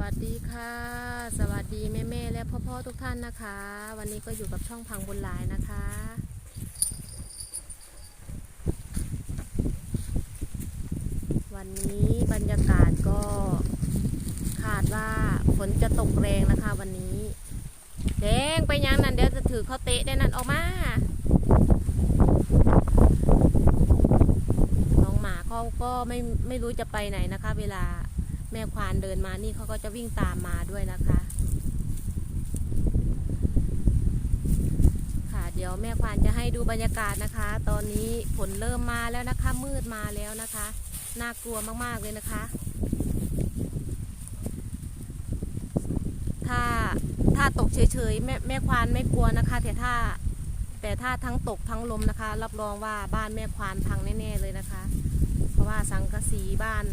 วัสดีค่ะ สวัสดีแม่แม่ๆและพ่อพ่อๆทุกท่านนะคะ วันนี้ก็อยู่กับช่องพังบนหลายนะคะ วันนี้บรรยากาศก็คาดว่าฝนจะตกแรงนะคะ วันนี้แดงไปยังนั่นเดี๋ยวจะถือเขาเตะได้นั่นออกมาน้องหมาเขาก็ไม่ไม่รู้จะไปไหนนะคะ เวลา แม่ควานเดินมานี่เขาก็จะวิ่งตามมาด้วยนะคะ ค่ะเดี๋ยวแม่ควานจะให้ดูบรรยากาศนะคะ ตอนนี้ฝนเริ่มมาแล้วนะคะ มืดมาแล้วนะคะ น่ากลัวมากๆเลยนะคะ ถ้าถ้าตกเฉยๆแม่แม่ควานไม่กลัวนะคะ แต่ถ้าแต่ถ้าทั้งตกทั้งลมนะคะ รับรองว่าบ้านแม่ควานพังแน่ๆเลยนะคะ เพราะว่าสังกะสีบ้าน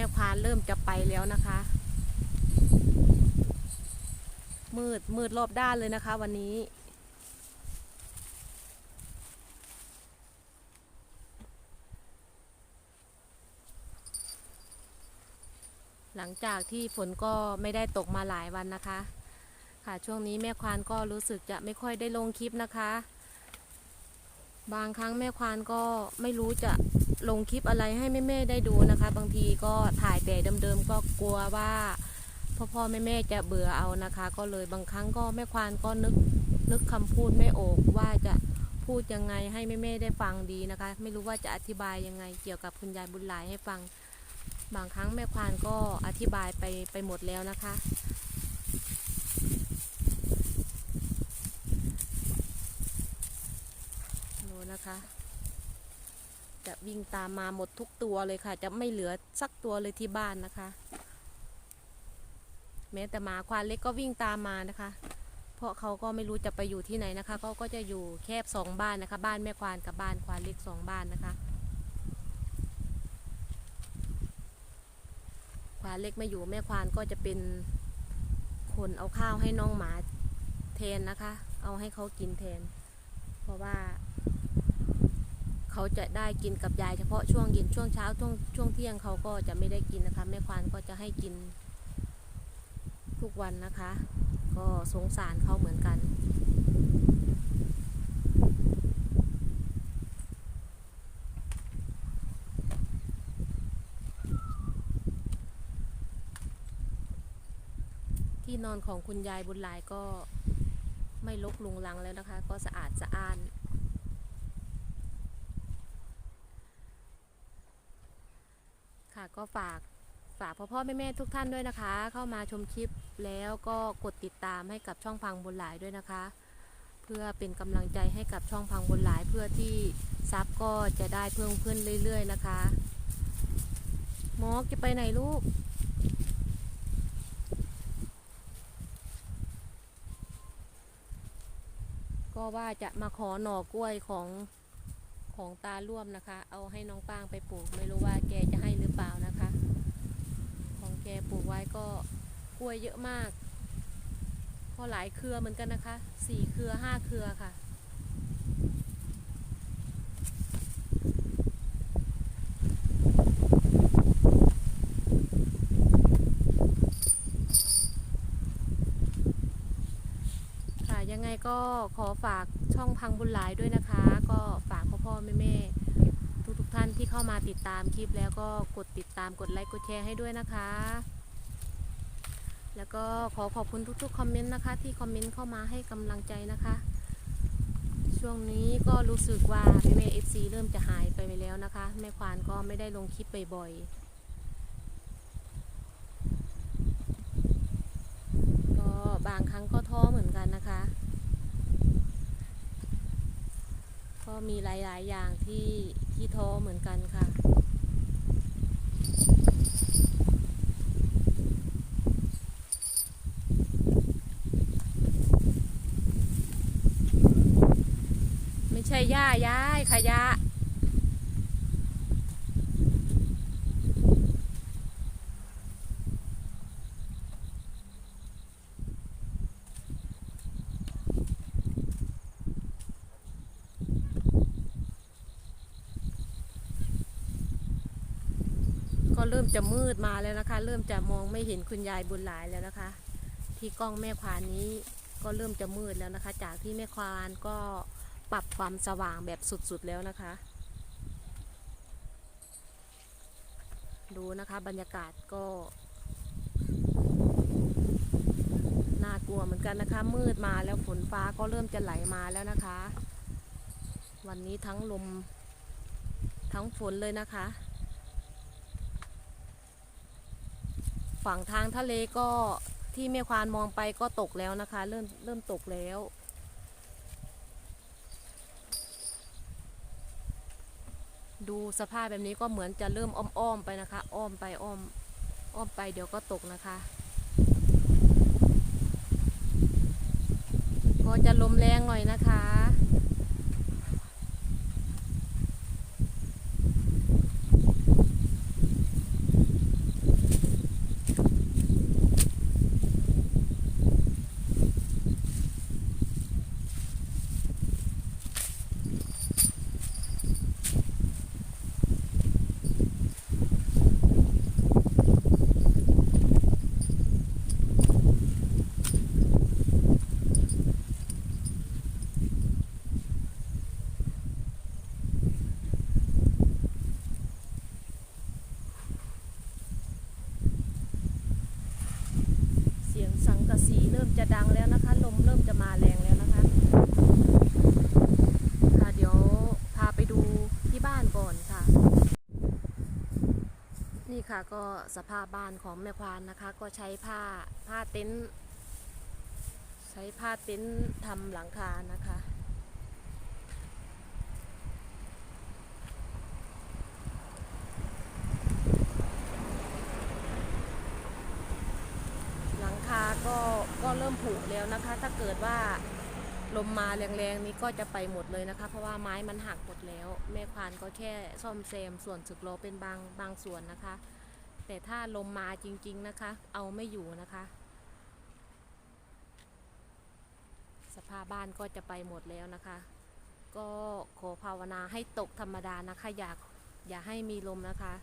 ม่ควานเริ่มจะไปแล้วนะคะ มืดมืดรอบด้านเลยนะคะวันนี้ หลังจากที่ฝนก็ไม่ได้ตกมาหลายวันนะคะ ค่ะช่วงนี้แม่ควานก็รู้สึกจะไม่ค่อยได้ลงคลิปนะคะ บางครั้งแม่ควานก็ไม่รู้จะ ลงคลิปอะไรให้แม่ๆได้ดูนะคะ บางทีก็ถ่ายแต่เดิมๆก็กลัวว่าพ่อพ่อๆแม่ๆจะเบื่อเอานะคะ ก็เลยบางครั้งก็แม่ควานก็นึกนึกคำพูดไม่ออกว่าจะพูดยังไงให้แม่ๆได้ฟังดีนะคะ ไม่รู้ว่าจะอธิบายยังไง เกี่ยวกับคุณยายบุญหลายให้ฟัง บางครั้งแม่ควานก็อธิบายไปไปหมดแล้วนะคะดูนะคะ จะวิ่งตามมาหมดทุกตัวเลยค่ะ จะไม่เหลือสักตัวเลยที่บ้านนะคะ แม้แต่หมาควานเล็กก็วิ่งตามมานะคะ เพราะเขาก็ไม่รู้จะไปอยู่ที่ไหนนะคะเขาก็จะอยู่แคบสองบ้านนะคะ บ้านแม่ควานกับบ้านควานเล็กสองบ้านนะคะ ควานเล็กไม่อยู่แม่ควานก็จะเป็นคนเอาข้าวให้น้องหมาแทนนะคะ เอาให้เขากินแทน เพราะว่า เขาจะได้กินกับยายเฉพาะช่วงเย็นช่วงเช้าช่วงช่วงเที่ยงเขาก็จะไม่ได้กินนะคะแม่ควานก็จะให้กินทุกวันนะคะ ก็สงสารเขาเหมือนกัน ที่นอนของคุณยายบุญหลายก็ไม่ลกลุงลังแล้วนะคะ ก็สะอาดสะอาน ค่ะ ก็ฝากฝากพ่อพ่อแม่แม่ทุกท่านด้วยนะคะ เข้ามาชมคลิปแล้วก็กดติดตามให้กับช่องพังบนหลายด้วยนะคะ เพื่อเป็นกำลังใจให้กับช่องพังบนหลาย เพื่อที่ซับก็จะได้เพิ่มขึ้นเรื่อย ๆ นะคะมอกจะไปไหนลูกก็ว่าจะมาขอหน่อกล้วยของ ของตาร่วมนะคะ เอาให้น้องป้างไปปลูก ไม่รู้ว่าแกจะให้หรือเปล่านะคะ ของแกปลูกไว้ก็กล้วยเยอะมาก พอหลายเครือเหมือนกันนะคะสี่เครือห้าเครือค่ะ ยังไงก็ขอฝากช่องพังบุญหลายด้วยนะคะ ก็ฝากพ่อพ่อแม่แม่ทุกทุกท่านที่เข้ามาติดตามคลิปแล้วก็กดติดตามกดไลค์กดแชร์ให้ด้วยนะคะ แล้วก็ขอขอบคุณทุกๆคอมเมนต์นะคะ ที่คอมเมนต์เข้ามาให้กำลังใจนะคะ ช่วงนี้ก็รู้สึกว่าแม่แม่เอฟซีเริ่มจะหายไปไปแล้วนะคะ แม่ควานก็ไม่ได้ลงคลิปบ่อยๆก็บางครั้งก็ท้อเหมือนกันนะคะ ก็มีหลาย ๆ อย่างที่ที่ท้อเหมือนกันค่ะ ไม่ใช่ย่าย้ายขยะ ก็เริ่มจะมืดมาแล้วนะคะ เริ่มจะมองไม่เห็นคุณยายบุญหลายแล้วนะคะ ที่กล้องแม่ควานนี้ก็เริ่มจะมืดแล้วนะคะ จากที่แม่ควานก็ปรับความสว่างแบบสุดๆแล้วนะคะ ดูนะคะบรรยากาศก็น่ากลัวเหมือนกันนะคะ มืดมาแล้วฝนฟ้าก็เริ่มจะไหลมาแล้วนะคะ วันนี้ทั้งลมทั้งฝนเลยนะคะ ฝั่งทางทะเลก็ที่แม่ควานมองไปก็ตกแล้วนะคะ เริ่มเริ่มตกแล้ว ดูสภาพแบบนี้ก็เหมือนจะเริ่มอ้อมๆไปนะคะ อ้อมไปอ้อมอ้อมไปเดี๋ยวก็ตกนะคะก็จะลมแรงหน่อยนะคะ ริ่มจะดังแล้วนะคะ ลมเริ่มจะมาแรงแล้วนะคะ ค่ะเดี๋ยวพาไปดูที่บ้านก่อนค่ะ นี่ค่ะก็สภาพบ้านของแม่ควานนะคะ ก็ใช้ผ้าผ้าเต็นท์ใช้ผ้าเต็นท์ทำหลังคานะคะ หลังคาก็ก็ เริ่มผุแล้วนะคะ ถ้าเกิดว่าลมมาแรงๆนี้ก็จะไปหมดเลยนะคะ เพราะว่าไม้มันหักหมดแล้ว แม่ควานก็แค่ซ่อมแซมส่วนสึกโลเป็นบางบางส่วนนะคะ แต่ถ้าลมมาจริง ๆนะคะ เอาไม่อยู่นะคะ สภาพบ้านก็จะไปหมดแล้วนะคะ ก็ขอภาวนาให้ตกธรรมดานะคะ อยากอย่าให้มีลมนะคะ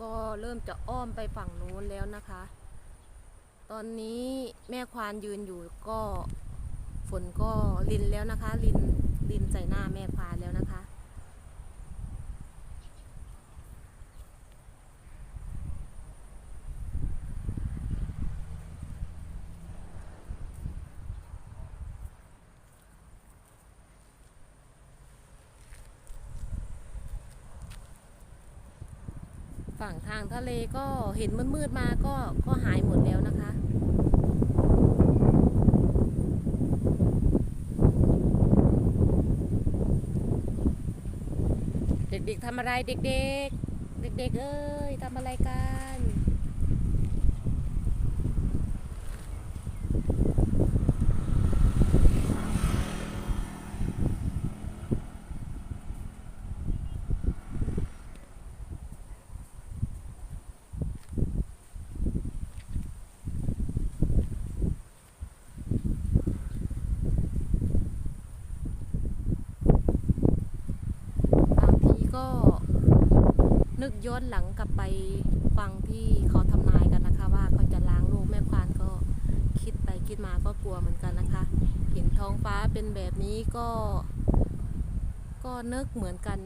ก็เริ่มจะอ้อมไปฝั่งนู้นแล้วนะคะ ตอนนี้แม่ควานยืนอยู่ก็ฝนก็ลินแล้วนะคะ ลินลินใส่หน้าแม่ควานแล้วนะคะ ฝั่งทางทะเลก็เห็นมืดๆมาก็ก็หายหมดแล้วนะคะเด็กๆทำอะไรเด็กๆ เด็กๆ เอ้ยทำอะไรกัน บางทีก็นึก ย้อนหลังกลับไปฟังที่เขาทำนายกันนะคะ ว่าเขาจะล้างโลกแม่ควานก็คิดไปคิดมาก็กลัวเหมือนกันนะคะ เห็นท้องฟ้าเป็นแบบนี้ก็ ก็นึกเหมือนกัน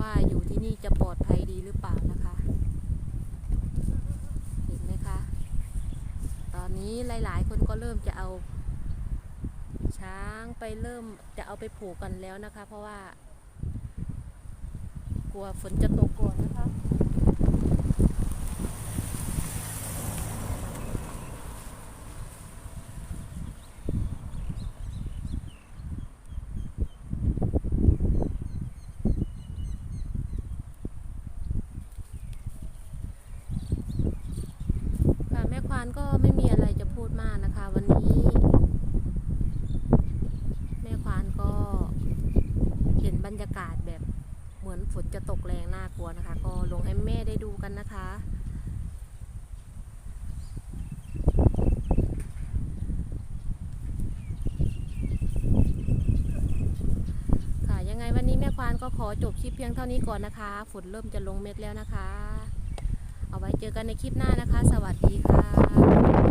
ว่าอยู่ที่นี่จะปลอดภัยดีหรือเปล่านะคะ เห็นไหมคะ ตอนนี้หลาย ๆ คนก็เริ่มจะเอา ช้างไปเริ่มจะเอาไปผูกกันแล้วนะคะ เพราะว่า กลัวฝนจะตกก่อนนะคะค่ะแม่ควานก็ไม่มีอะไรจะพูดมากนะคะ วันนี้ ตกแรงน่ากลัวนะคะ ก็ลงให้แม่ได้ดูกันนะคะ ค่ะยังไงวันนี้แม่ควานก็ขอจบคลิปเพียงเท่านี้ก่อนนะคะฝนเริ่มจะลงเม็ดแล้วนะคะ เอาไว้เจอกันในคลิปหน้านะคะ สวัสดีค่ะ